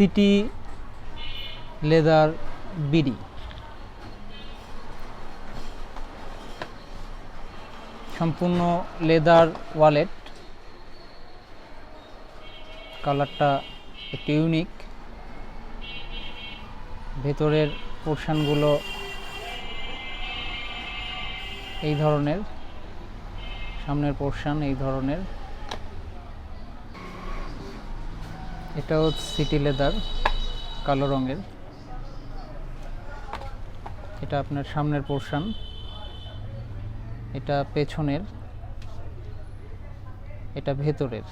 City leather BD. সম্পূর্ণ leather wallet. কালারটা একটু ইউনিক। ভেতরের পোর্শনগুলো এই ধরনের, সামনের পোর্শন এই ধরনের। এটাও সিটি লেদার, কালো রঙের। এটা আপনার সামনের পোর্শন। এটা পেছনের। এটা ভেতরের।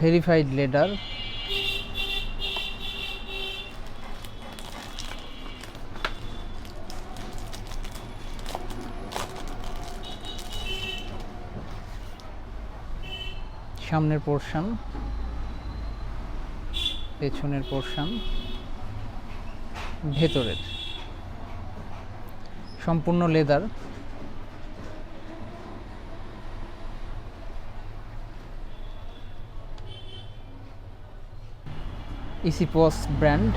ভেরিফাইড লেডার সামনের পোর্শন পেছনের পোর্শন ভেতরের। সম্পূর্ণ লেদার ইসিপস ব্র্যান্ড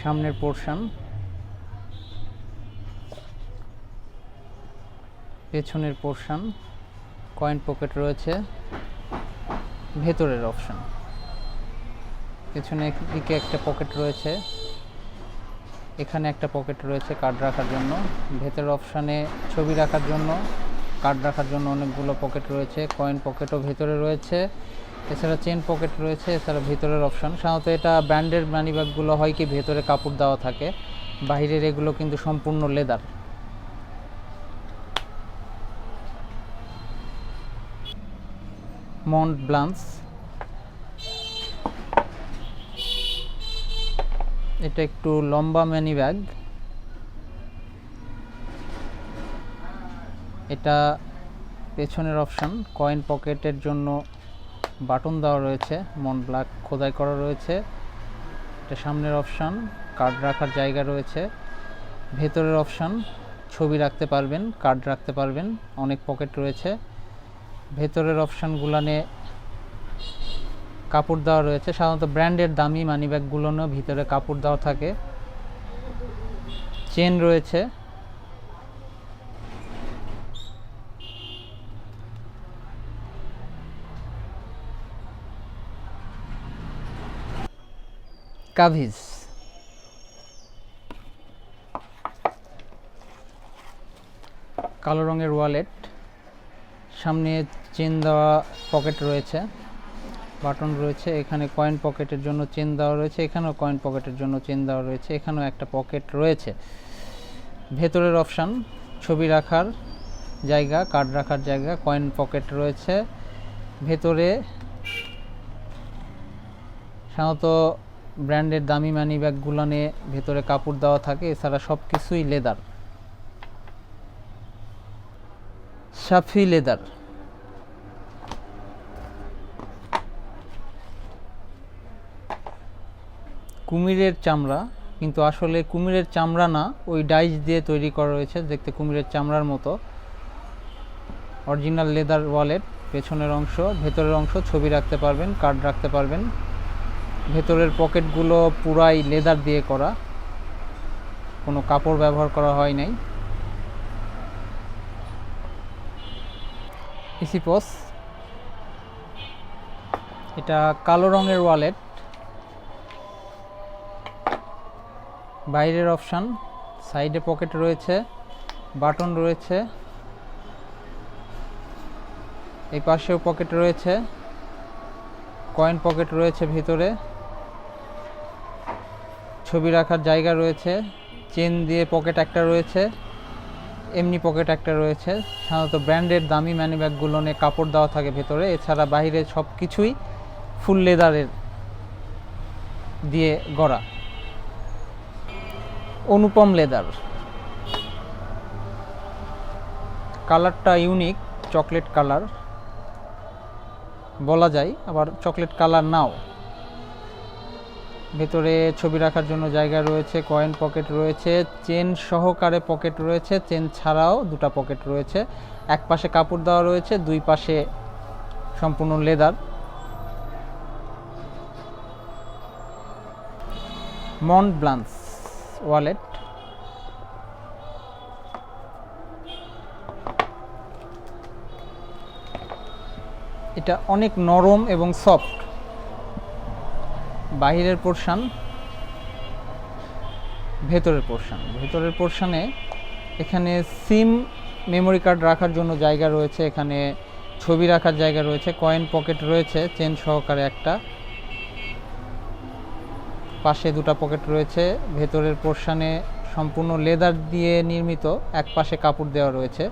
সামনের পোর্শন পেছনের পোর্শন কয়েন পকেট রয়েছে, ভেতরের অপশান পেছনে দিকে একটা পকেট রয়েছে, এখানে একটা পকেট রয়েছে কার্ড রাখার জন্য। ভেতরের অপশানে ছবি রাখার জন্য কার্ড রাখার জন্য অনেকগুলো পকেট রয়েছে কয়েন পকেটও ভেতরে রয়েছে। এছাড়া চেন পকেট রয়েছে, এছাড়া ভেতরের অপশান সাধারণত এটা ব্র্যান্ডের মানি ব্যাগগুলো হয় কি, ভেতরে কাপড় দেওয়া থাকে, বাইরের এগুলো কিন্তু সম্পূর্ণ লেদার মন্ট ব্লান্স এটা একটু লম্বা ম্যানি ব্যাগ। এটা পেছনের অপশন, কয়েন পকেটের জন্য বাটন দেওয়া রয়েছে মন ব্ল্যাক খোদাই করা রয়েছে। এটা সামনের অপশন, কার্ড রাখার জায়গা রয়েছে। ভেতরের অপশন, ছবি রাখতে পারবেন, কার্ড রাখতে পারবেন, অনেক পকেট রয়েছে। ভেতরের অপশানগুলানে কাপড় দেওয়া রয়েছে। সাধারণত ব্র্যান্ডের দামি মানি ব্যাগগুলোনও ভিতরে কাপড় দেওয়া থাকে। চেন রয়েছে। কাভিজ। কালো রঙের ওয়ালেট। সামনে চেন দেওয়া পকেট রয়েছে, বাটন রয়েছে, এখানে কয়েন পকেটের জন্য চেন দেওয়া রয়েছে, এখানেও কয়েন পকেটের জন্য চেন দেওয়া রয়েছে, এখানেও একটা পকেট রয়েছে। ভেতরের অপশান, ছবি রাখার জায়গা, কার্ড রাখার জায়গা, কয়েন পকেট রয়েছে। ভেতরে সাধারণত ব্র্যান্ডের দামি মানি ব্যাগগুলানে ভেতরে কাপড় দেওয়া থাকে, এছাড়া সব কিছুই লেদার। সাফি লেদার। কুমিরের চামড়া, কিন্তু আসলে কুমিরের চামড়া না, ওই ডাইস দিয়ে তৈরি করা রয়েছে, দেখতে কুমিরের চামড়ার মতো। অরিজিনাল লেদার ওয়ালেট, পেছনের অংশ, ভেতরের অংশ ছবি রাখতে পারবেন কার্ড রাখতে পারবেন। ভেতরের পকেটগুলো পুরাই লেদার দিয়ে করা, কোনো কাপড় ব্যবহার করা হয় নাই। ইসিপস এটা কালো রঙের ওয়ালেট বাইরের অপশান সাইডে পকেট রয়েছে বাটন রয়েছে। এই পাশেও পকেট রয়েছে। কয়েন পকেট রয়েছে ভিতরে। ছবি রাখার জায়গা রয়েছে। চেন দিয়ে পকেট একটা রয়েছে। এমনি পকেট একটা রয়েছে। সাধারণত ব্র্যান্ডের দামি ম্যানি ব্যাগগুলোনে কাপড় দেওয়া থাকে ভেতরে। এছাড়া বাইরে সব কিছুই ফুল লেদারের দিয়ে গড়া। অনুপম লেদার কালারটা ইউনিক চকলেট কালার বলা যায়, আবার চকলেট কালার নাও। ভেতরে ছবি রাখার জন্য জায়গা রয়েছে কয়েন পকেট রয়েছে চেন সহকারে পকেট রয়েছে চেন ছাড়াও দুটো পকেট রয়েছে। এক পাশে কাপড় দেওয়া রয়েছে, দুই পাশে সম্পূর্ণ লেদার মন্ট ব্লান্স ওয়ালেট এটা অনেক নরম এবং সফট বাহিরের পোর্শন ভেতরের পোর্শন ভেতরের পোর্শানে এখানে সিম মেমোরি কার্ড রাখার জন্য জায়গা রয়েছে, এখানে ছবি রাখার জায়গা রয়েছে কয়েন পকেট রয়েছে চেন সহকারে একটা। পাশে দুটো পকেট রয়েছে, ভেতরের পোর্শানে সম্পূর্ণ লেদার দিয়ে নির্মিত এক পাশে কাপড় দেওয়া রয়েছে।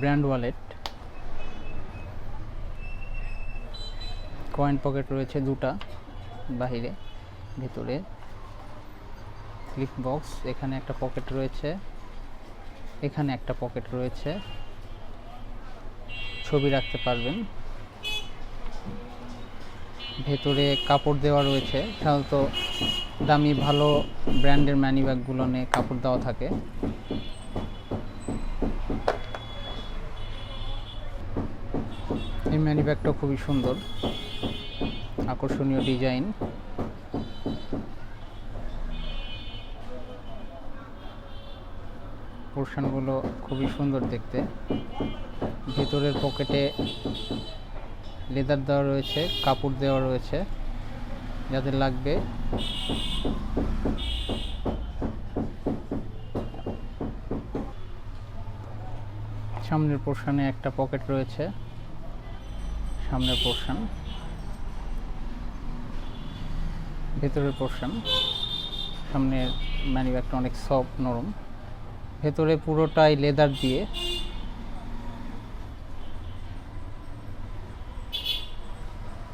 Brand wallet. কয়েন পকেট রয়েছে দুটা, বাহিরে, ভিতরে। ক্লিপ বক্স এখানে একটা পকেট রয়েছে, এখানে একটা পকেট রয়েছে। ছবি রাখতে পারবেন। ভেতরে কাপড় দেওয়া রয়েছে সাধারণত দামি ভালো ব্র্যান্ডের ম্যানি নিয়ে কাপড় দেওয়া থাকে। ম্যানি ব্যাগটা খুবই সুন্দর। আকর্ষণীয় ডিজাইন পোর্শনগুলো খুবই সুন্দর দেখতে। ভেতরের পকেটে লেদার দেওয়া রয়েছে, কাপড় দেওয়া রয়েছে যাদের লাগবে। সামনের পোর্শনে একটা পকেট রয়েছে। সামনের পোর্শন ভেতরের পোর্শন সামনের ম্যানিব্যাগটা অনেক সফট নরম, ভেতরে পুরোটাই লেদার দিয়ে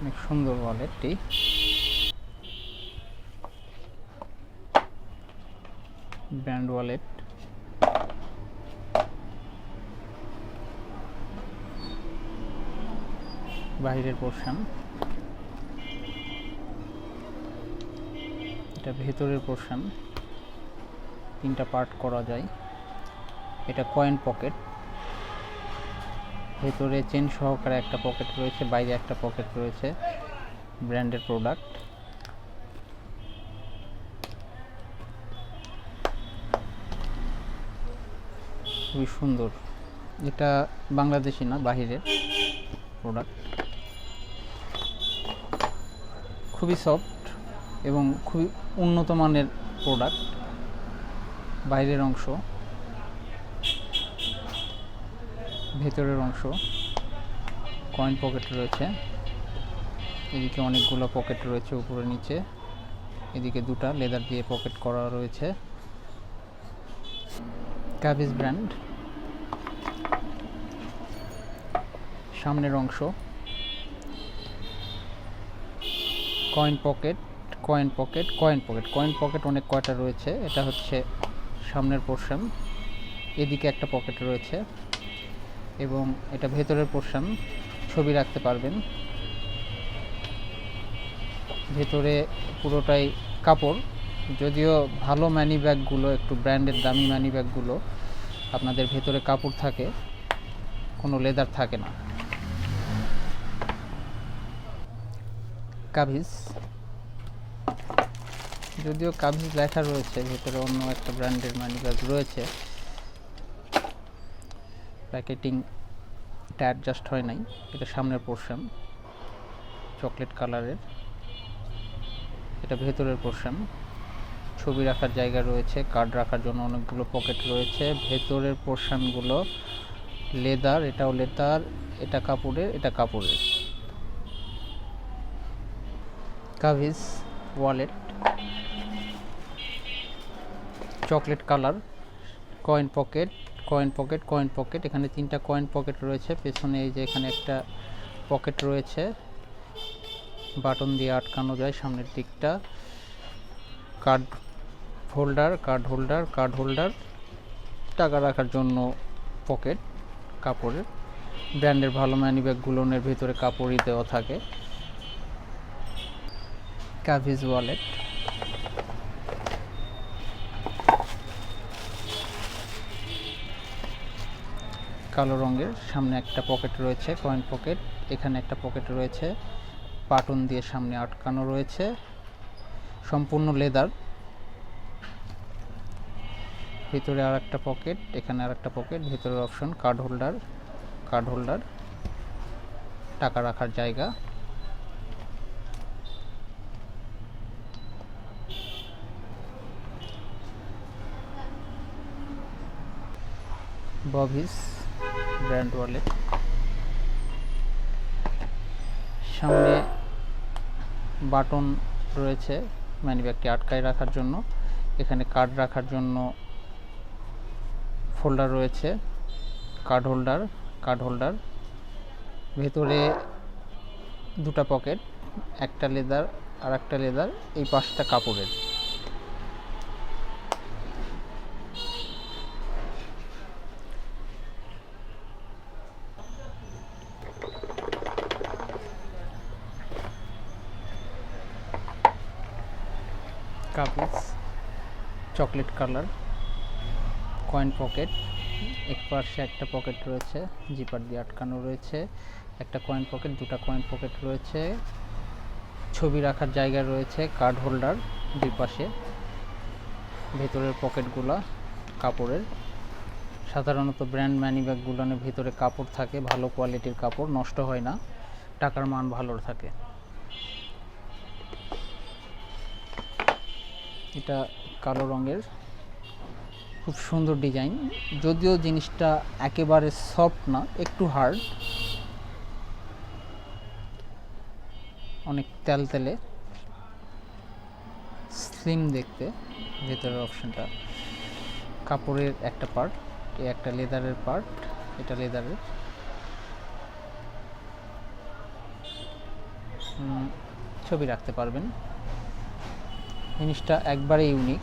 অনেক সুন্দর ওয়ালেটটি ব্র্যান্ড ওয়ালেট বাহিরের পোর্শন এটা ভেতরের পোর্শন তিনটা পার্ট করা যায়। এটা কয়েন পকেট ভেতরে চেন সহকারে একটা পকেট রয়েছে, বাইরে একটা পকেট রয়েছে। ব্র্যান্ডের প্রোডাক্ট খুবই সুন্দর। এটা বাংলাদেশি না, বাহিরের প্রোডাক্ট খুবই সফট এবং খুবই উন্নত মানের প্রোডাক্ট বাইরের অংশ, ভেতরের অংশ কয়েন পকেট রয়েছে। এদিকে অনেকগুলো পকেট রয়েছে উপরে নিচে। এদিকে দুটা লেদার দিয়ে পকেট করা রয়েছে। ক্যাবিস ব্র্যান্ড সামনের অংশ। Coin pocket coin pocket coin pocket coin pocket অনেক কয়টা রয়েছে, এটা হচ্ছে সামনের পোর্শন এদিকে একটা পকেট রয়েছে এবং এটা ভেতরের পোর্শন ছবি রাখতে পারবেন। ভেতরে পুরোটাই কাপড়, যদিও ভালো ম্যানি ব্যাগগুলো একটু ব্র্যান্ডের দামি ম্যানি ব্যাগগুলো আপনাদের ভেতরে কাপড় থাকে, কোনো লেদার থাকে না। কাভিজ যদিও কাভিজ লেখা রয়েছে, ভেতরে অন্য একটা ব্র্যান্ডের মানি ব্যাগ রয়েছে প্যাকেটিংটা অ্যাডজাস্ট হয় নাই, এটা সামনের পোর্শন, চকলেট কালারের। এটা ভেতরের পোর্শন। ছবি রাখার জায়গা রয়েছে, কার্ড রাখার জন্য অনেকগুলো পকেট রয়েছে। ভেতরের পোর্শনগুলো লেদার, এটাও লেদার, এটা কাপড়ের এটা কাপড়ের। Kavis wallet chocolate colour coin pocket coin pocket coin pocket এখানে তিনটা কয়েন পকেট রয়েছে, পেছনে এই যে এখানে একটা পকেট রয়েছে বাটন দিয়ে আটকানো যায় সামনের দিকটা card holder card holder card holder টাকা রাখার জন্য পকেট কাপড়ের ব্র্যান্ডের ভালো ম্যানি ব্যাগগুলোর ভিতরে কাপড়ই দেওয়া থাকে। কাভিজ ওয়ালেট কালো রঙের সামনে একটা পকেট রয়েছে কয়েন পকেট এখানে একটা পকেট রয়েছে পাটন দিয়ে সামনে আটকানো রয়েছে। সম্পূর্ণ লেদার ভিতরে আর একটা পকেট এখানে আর একটা পকেট ভিতরের option card holder card holder টাকা রাখার জায়গা। বভিস ব্র্যান্ড ওয়ালেট। সামনে বাটন রয়েছে ম্যানিব্যাগটি আটকায় রাখার জন্য। এখানে কার্ড রাখার জন্য ফোল্ডার রয়েছে, কার্ড হোল্ডার কার্ড হোল্ডার। ভেতরে দুটা পকেট, একটা লেদার আর একটা লেদার, এই পাশটা কাপড়ের। কাগজ চকলেট কালার, কয়েন পকেট, এক পাশে একটা পকেট রয়েছে, জিপার দিয়ে আটকানো রয়েছে, একটা কয়েন পকেট, দুটা কয়েন পকেট রয়েছে, ছবি রাখার জায়গা রয়েছে, কার্ড হোল্ডার দুই পাশে, ভেতরের পকেটগুলা, কাপড়ের, সাধারণত ব্র্যান্ড ম্যানি ব্যাগগুলোর ভিতরে কাপড় থাকে, ভালো কোয়ালিটির কাপড়, নষ্ট হয় না, টাকার মান ভালো থাকে। এটা কালো রঙের। খুব সুন্দর ডিজাইন। যদিও জিনিসটা একেবারে সফট না, একটু হার্ড। অনেক তেলতেলে স্লিম দেখতে, ভেতরের অপশনটা। কাপড়ের একটা পার্ট, এ একটা লেদারের পার্ট, এটা লেদারের। ছবি রাখতে পারবেন। জিনিসটা একবারে ইউনিক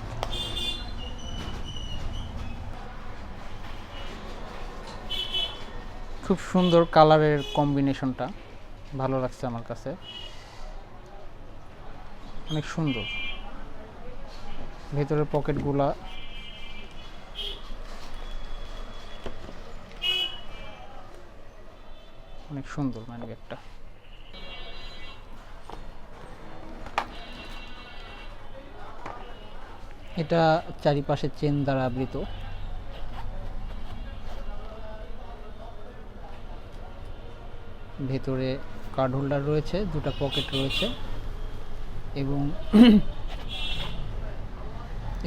খুব সুন্দর কালারের কম্বিনেশনটা ভালো লাগছে আমার কাছে। অনেক সুন্দর। ভেতরের পকেটগুলা অনেক সুন্দর মানে ব্যাগটা এটা চারিপাশে চেন দ্বারা আবৃত। ভেতরে কার্ড হোল্ডার রয়েছে, দুটো পকেট রয়েছে এবং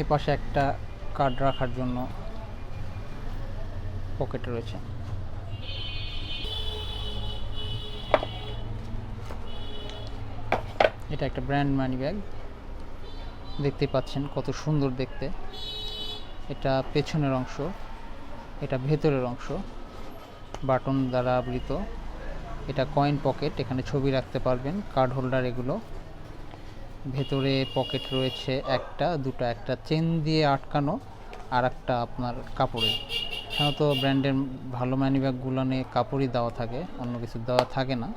এ পাশে একটা কার্ড রাখার জন্য পকেট রয়েছে। এটা একটা ব্র্যান্ড মানি ব্যাগ। দেখতে পাচ্ছেন কত সুন্দর দেখতে। এটা পেছনের অংশ, এটা ভেতরের অংশ, বাটন দ্বারা আবৃত। এটা কয়েন পকেট এখানে ছবি রাখতে পারবেন কার্ড হোল্ডার এগুলো। ভেতরে পকেট রয়েছে একটা, দুটো, একটা চেন দিয়ে আটকানো আর একটা আপনার কাপড়ের। সাধারণত ব্র্যান্ডের ভালো ম্যানি ব্যাগগুলো নিয়ে কাপড়ই দেওয়া থাকে, অন্য কিছু দেওয়া থাকে না।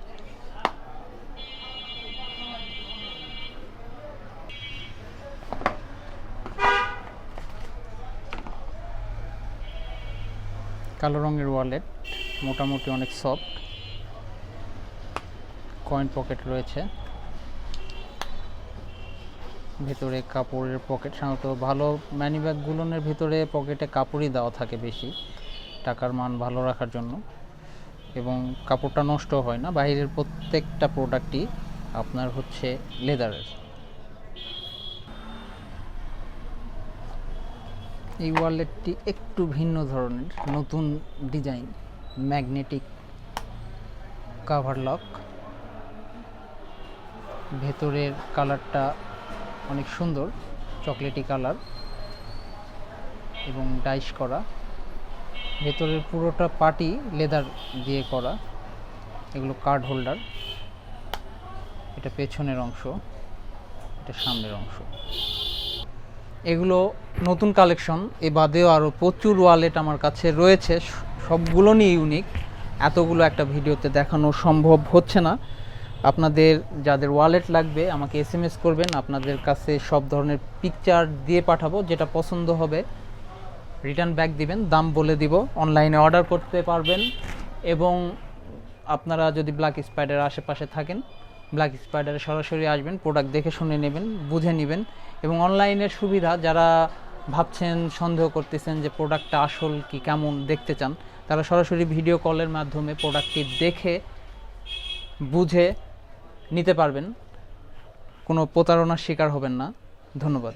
কালো রঙের ওয়ালেট মোটামুটি অনেক সফট কয়েন পকেট রয়েছে। ভেতরে কাপড়ের পকেট সাধারণত ভালো ম্যানি ব্যাগগুলোর ভিতরে পকেটে কাপড়ই দেওয়া থাকে বেশি, টাকার মান ভালো রাখার জন্য। এবং কাপড়টা নষ্ট হয় না, বাইরের প্রত্যেকটা প্রোডাক্টই আপনার হচ্ছে লেদারের এই ওয়ালেটটি একটু ভিন্ন ধরনের, নতুন ডিজাইন, ম্যাগনেটিক কাভার লক। ভেতরের কালারটা অনেক সুন্দর, চকলেটি কালার এবং ডাইস করা। ভেতরের পুরোটা পাটি লেদার দিয়ে করা, এগুলো কার্ড হোল্ডার। এটা পেছনের অংশ, এটা সামনের অংশ। এগুলো নতুন কালেকশন। এ বাদেও আরও প্রচুর ওয়ালেট আমার কাছে রয়েছে। সবগুলো নিয়ে ইউনিক এতগুলো একটা ভিডিওতে দেখানো সম্ভব হচ্ছে না। আপনাদের, যাদের ওয়ালেট লাগবে, আমাকে এস এম এস করবেন। আপনাদের কাছে সব ধরনের পিকচার দিয়ে পাঠাবো, যেটা পছন্দ হবে। রিটার্ন ব্যাক দিবেন, দাম বলে দিব। অনলাইনে অর্ডার করতে পারবেন। এবং আপনারা যদি ব্ল্যাক স্পাইডার আশেপাশে থাকেন ব্ল্যাক স্পাইডারে সরাসরি আসবেন প্রোডাক্ট দেখে শুনে নেবেন, বুঝে নেবেন এবং অনলাইনের সুবিধা, যারা ভাবছেন, সন্দেহ করতেছেন যে প্রোডাক্টটা আসল কি, কেমন দেখতে চান, তারা সরাসরি ভিডিও কলের মাধ্যমে প্রোডাক্টটি দেখে, বুঝে নিতে পারবেন। কোনো প্রতারণার শিকার হবেন না। ধন্যবাদ।